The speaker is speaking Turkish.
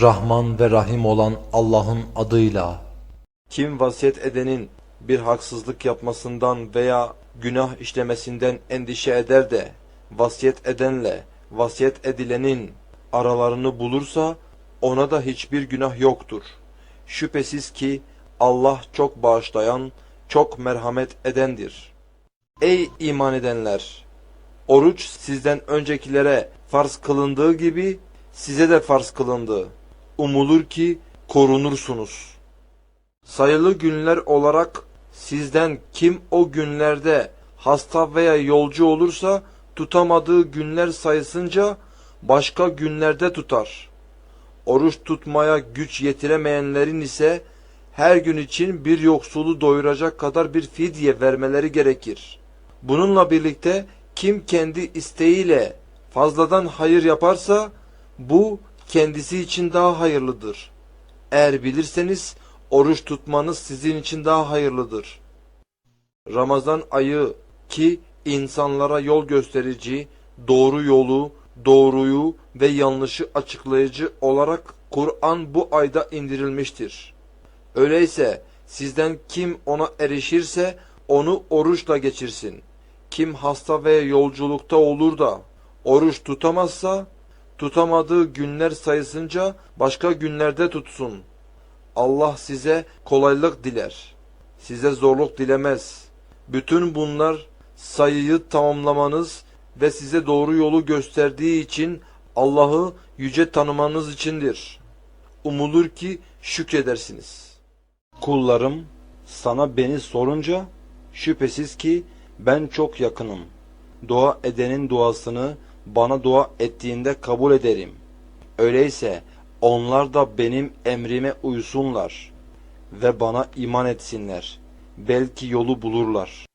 Rahman ve Rahim olan Allah'ın adıyla. Kim vasiyet edenin bir haksızlık yapmasından veya günah işlemesinden endişe eder de vasiyet edenle vasiyet edilenin aralarını bulursa ona da hiçbir günah yoktur. Şüphesiz ki Allah çok bağışlayan, çok merhamet edendir. Ey iman edenler! Oruç sizden öncekilere farz kılındığı gibi size de farz kılındı. Umulur ki korunursunuz. Sayılı günler olarak sizden kim o günlerde hasta veya yolcu olursa tutamadığı günler sayısınca başka günlerde tutar. Oruç tutmaya güç yetiremeyenlerin ise her gün için bir yoksulu doyuracak kadar bir fidye vermeleri gerekir. Bununla birlikte kim kendi isteğiyle fazladan hayır yaparsa bu kendisi için daha hayırlıdır. Eğer bilirseniz oruç tutmanız sizin için daha hayırlıdır. Ramazan ayı ki insanlara yol gösterici, doğru yolu, doğruyu ve yanlışı açıklayıcı olarak Kur'an bu ayda indirilmiştir. Öyleyse sizden kim ona erişirse onu oruçla geçirsin. Kim hasta ve yolculukta olur da oruç tutamazsa tutamadığı günler sayısınca başka günlerde tutsun. Allah size kolaylık diler. Size zorluk dilemez. Bütün bunlar sayıyı tamamlamanız ve size doğru yolu gösterdiği için Allah'ı yüce tanımanız içindir. Umulur ki şükredersiniz. Kullarım sana beni sorunca şüphesiz ki ben çok yakınım. Dua edenin duasını bana dua ettiğinde kabul ederim. Öyleyse onlar da benim emrime uysunlar ve bana iman etsinler. Belki yolu bulurlar.